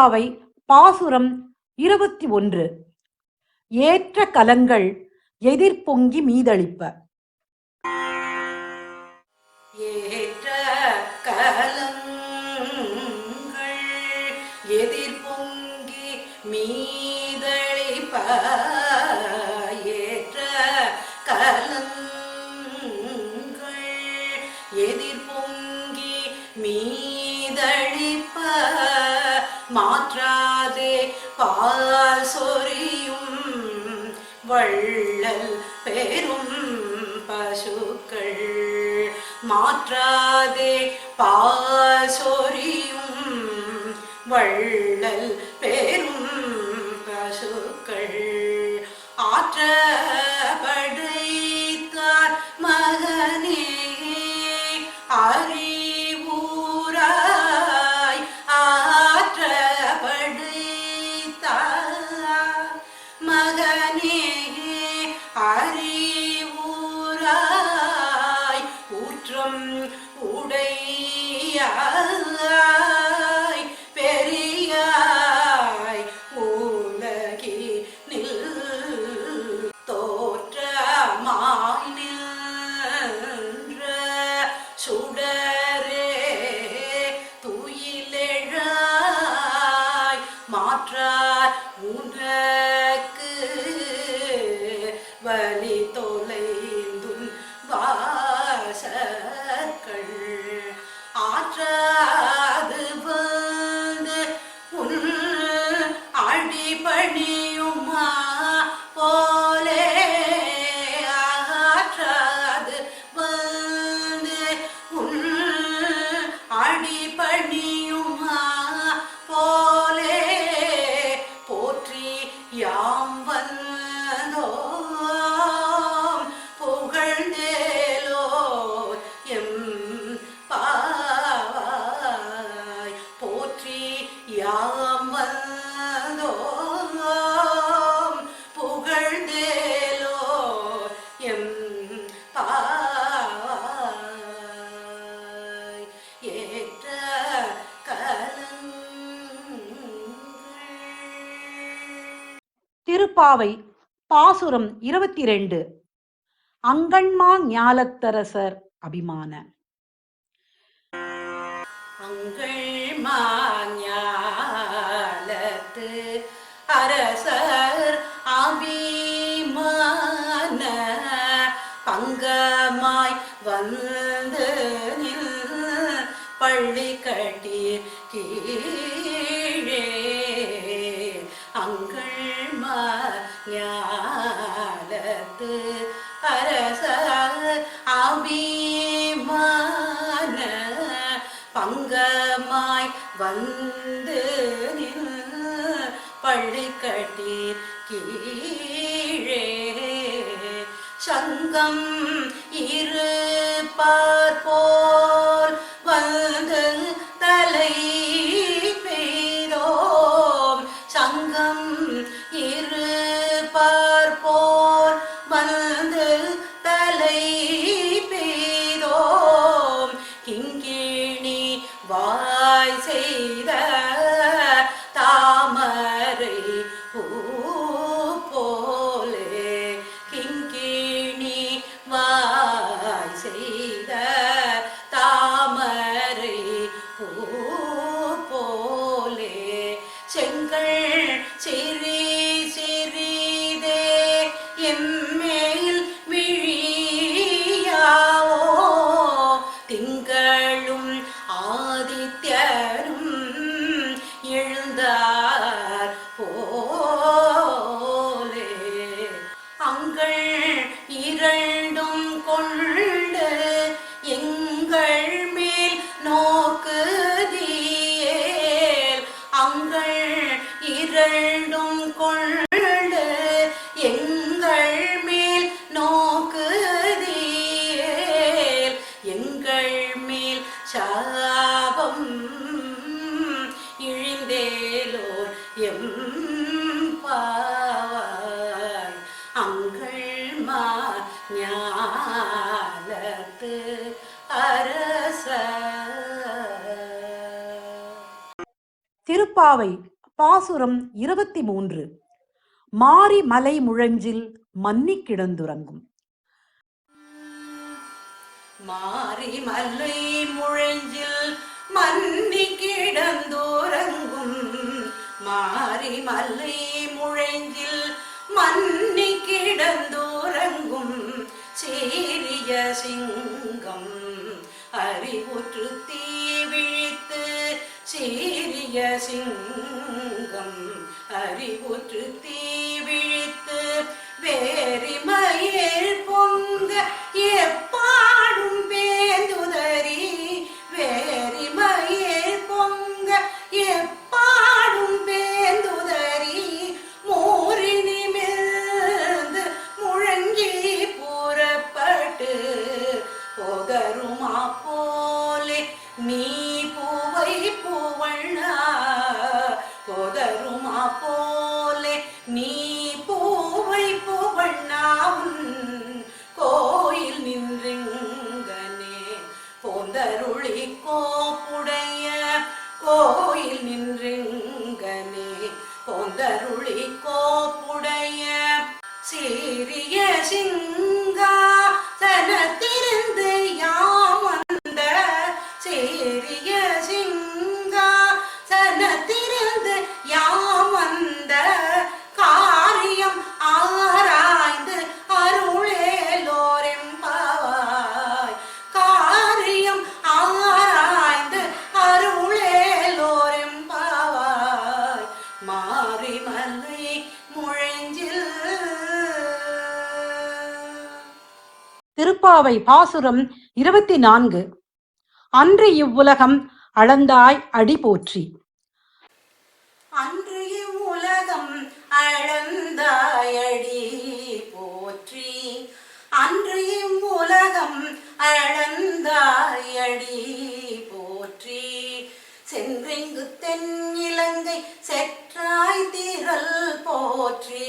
திருப்பாவை பாசுரம் இருபத்தி ஒன்று. ஏற்ற கலங்கள் எதிர்பொங்கி மீதளிப்ப. ஏற்ற கலங்கள் எதிர்பொங்கி மீதளிப்ப. பால் சொரியும் வள்ளல் பெரும் பசுக்கள். மாற்றாதே பால் சொரியும் வள்ளல் வலி வாசக்கள் ஆற்ற திருப்பாவை பாசுரம் இருபத்தி ரெண்டு அங்கன்மா ஞாலத்தரசர் அபிமான. அங்கள்மா அபிமான பங்கமாய் வந்து நில் பள்ளி கட்டீர் கீழே. சங்கம் இருப்பார் போல் மேல் சாபம் இழிந்தேலோர் எம் பாவாய். அங்கள் மா ஞாலத்து அரச. திருப்பாவை பாசுரம் இருபத்தி மூன்று. மாரி மலை முழஞ்சில் மன்னி கிடந்துறங்கும் மாறி மல்லை முழஞ்சில் மன்னி கிடந்தோரங்கும். மாறி மல்லை முழஞ்சில் மன்னி கிடந்தோரங்கும். சேரிய சிங்கம் அறிவுற்று தீ விழித்து சேரிய சிங்கம் அறிவுற்று தீ விழித்து வேரிமயில் திருப்பாவை பாசுரம் இருபத்தி நான்கு. அன்று இவ்வுலகம் அளந்தாய் அடி போற்றி. அன்று இவ்வுலகம் அளந்தாய் அடி போற்றி. அன்று இவ்வுலகம் அளந்தாய் அடி போற்றி. சென்றெங்கு தென் இலங்கை செற்றாய் திரள் போற்றி.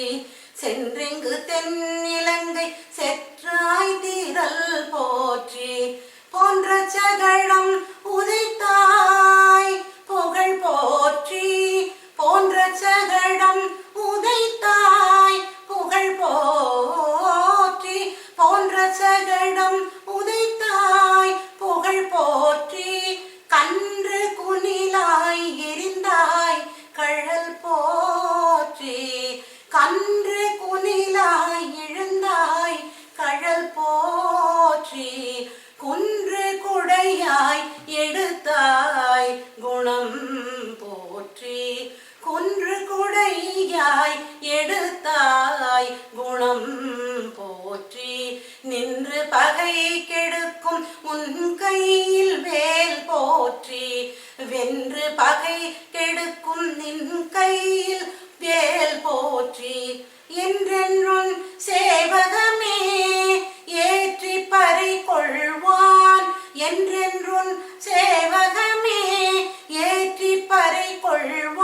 சென்றெங்கு தென்னிலங்கை செற்றாய் தீரல் போற்றி. போன்ற சகடம் உதைத்தாய் புகழ் போற்றி. போன்ற சகடம் உதைத்தாய் புகழ் போற்றி. போன்ற சகடம் உதைத்தாய் புகழ் போற்றி. கன்று குனிலாய் எரிந்தாய் பகையை பகை கெடுக்கும் உன் கையில் வேல் போற்றி. வென்று பகை கெடுக்கும் நின் கையில் வேல் போற்றி. என்றென்றும் சேவகமே ஏற்றி பறை கொள்வான் என்றென்றும் சேவகமே ஏற்றி பறை கொள்வான்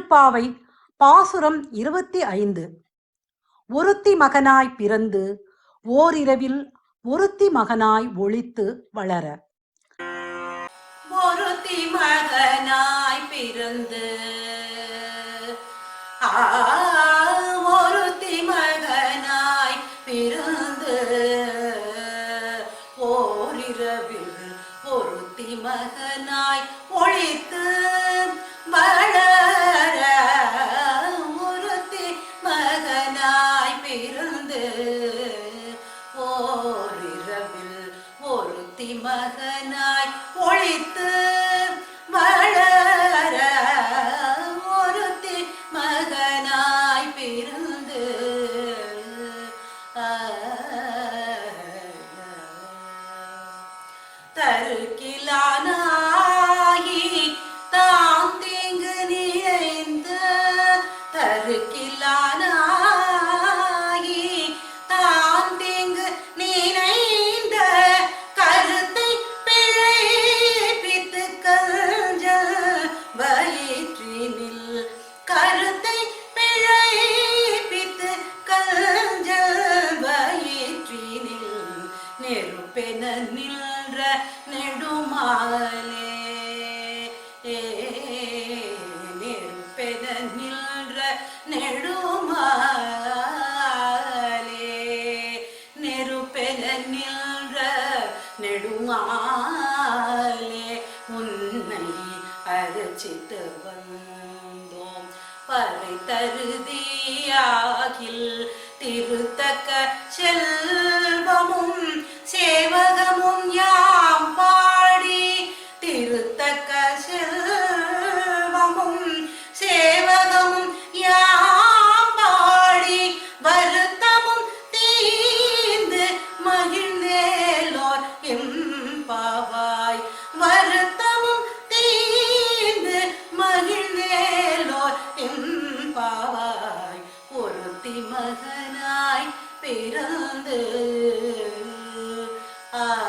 திருப்பாவை பாசுரம் இருபத்தி ஐந்து. ஒருத்தி மகனாய் பிறந்து ஓரிரவில் ஒருத்தி மகனாய் ஒழித்து வளர. ஒருத்தி மகனாய் பிறந்து ஆ, ஒருத்தி மகனாய் பிறந்து ஓரிரவில் ஒருத்தி மகனாய் ஒழித்து வளர நெடுமாலே நெருப்பென நின்ற நெடுமாலே உன்னை அர்ச்சித்து வந்தோம். பறை தருதியாகில் திருத்தக்க செல்வமும் மகனாய் பிறந்து. ஆ.